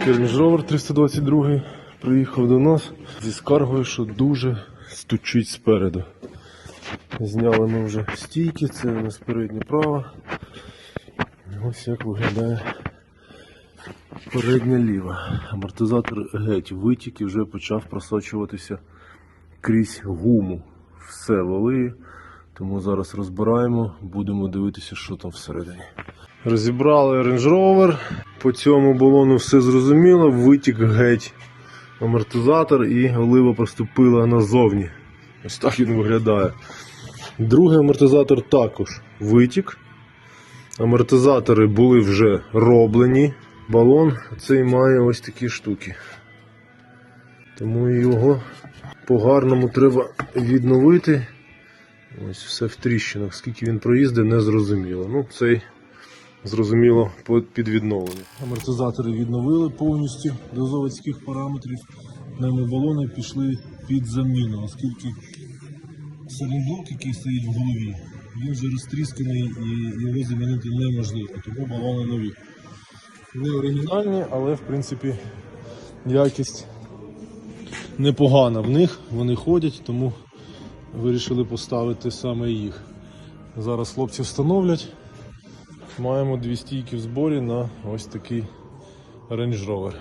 Range Rover 322 приїхав до нас зі скаргою, що дуже стучить спереду. Зняли ми вже стійки, це у нас переднє право. Ось як виглядає передня ліва. Амортизатор геть витік і вже почав просочуватися крізь гуму. Все лили. Тому зараз розбираємо, будемо дивитися, що там всередині. Розібрали Range Rover. По цьому балону все зрозуміло, витік геть амортизатор і олива проступила назовні. Ось так він виглядає. Другий амортизатор також витік. Амортизатори були вже роблені. Балон цей має ось такі штуки. Тому його по-гарному треба відновити. Ось все в тріщинах. Скільки він проїздить, не зрозуміло. Ну, цей зрозуміло під відновлення. Амортизатори відновили повністю до заводських параметрів. Пневмобалони пішли під заміну, оскільки салінблок, який стоїть в голові, він вже розтрісканий і його замінити неможливо, тому балони нові. Не оригінальні, але в принципі якість непогана в них, вони ходять, тому вирішили поставити саме їх. Зараз хлопці встановлять. Маємо дві стійки в зборі на ось такий Range Rover.